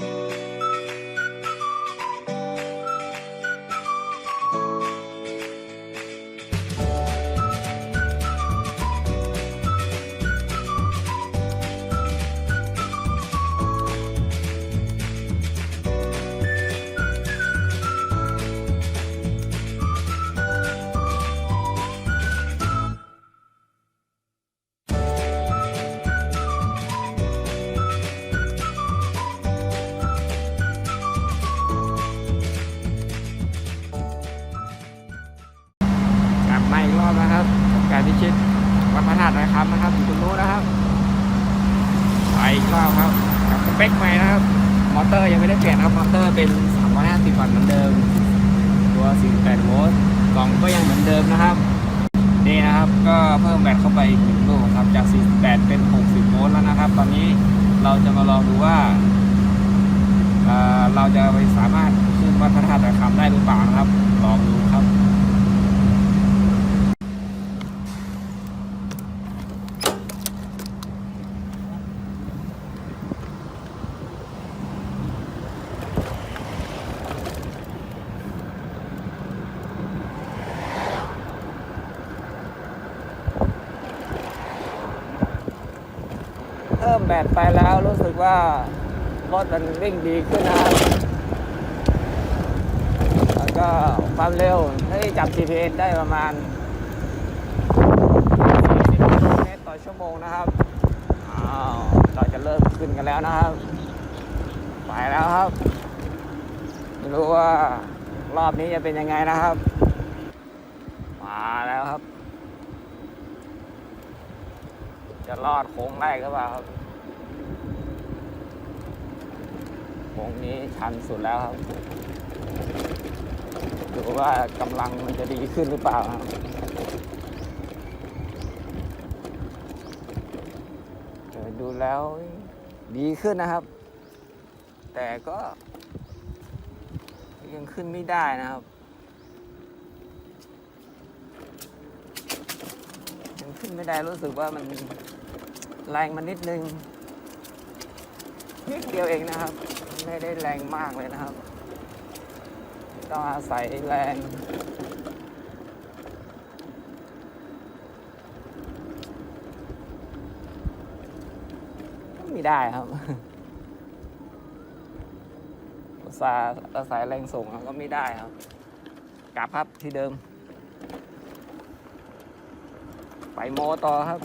あ! อบนะครับกับการพิชิตวัดพระธาตุนะครับนะครับอยู่ตรงนู้นนะครับไปอีกรอบครับกับสเปคใหม่นะครับ มอเตอร์ยังไม่ได้เปลี่ยนครับมอเตอร์เป็น350วัตต์เหมือนเดิม ตัว48โวลต์กล่องก็ยังเหมือนเดิมนะครับนี่นะครับก็เพิ่มแบตเข้าไปอีกหนึ่งลูกครับจาก 48 เป็น 60 โวลต์แล้วนะครับ ตอนนี้เราจะมาลองดูว่าเราจะไปสามารถขึ้นวัดพระธาตุดอยคำได้หรือเปล่านะครับ ลองดูครับ เพิ่มแบตไปแล้วรู้สึกว่ารถมันวิ่งดีขึ้นนะครับแล้วก็ความเร็วที่จับ GPS ได้ประมาณ 40กิโลเมตรต่อชั่วโมงนะครับอ้าวเราจะเริ่มขึ้นกันแล้วนะครับ ไปแล้วครับ ไม่รู้ว่ารอบนี้จะเป็นยังไงนะครับ มาแล้วครับ จะรอดโค้งแรกหรือเปล่าครับโค้งนี้ชันสุดแล้วครับดูว่ากำลังมันจะดีขึ้นหรือเปล่าครับดูแล้วดีขึ้นนะครับ แต่ก็ยังขึ้นไม่ได้นะครับยังขึ้นไม่ได้รู้สึกว่ามัน แรงมันนิดนึงนิดเดียวเองนะครับ ไม่ได้แรงมากเลยนะครับ ต้องอาศัยแรงไม่ได้ครับอุตส่าห์อาศัยแรงส่งก็ไม่ได้ครับ กลับครับที่เดิม ไปโมต่อครับ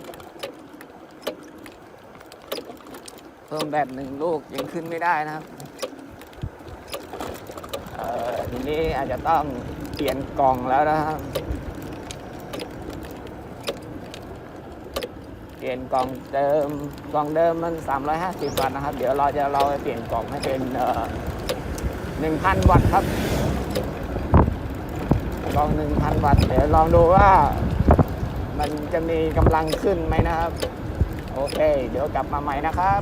เพิ่มแบตหนึ่งลูกยังขึ้นไม่ได้นะครับอ่อทีนี้อาจจะต้องเปลี่ยนกล่องแล้วนะครับ เปลี่ยนกล่องเดิมกล่องเดิมมัน 350 วัตต์นะครับ เดี๋ยวเราจะเราเปลี่ยนกล่องให้เป็นเอ่อ1,000 วัตต์ครับกล่อง 1,000 วัตต์เดี๋ยวลองดูว่ามันจะมีกำลังขึ้นไหมนะครับ โอเค เดี๋ยวกลับมาใหม่นะครับ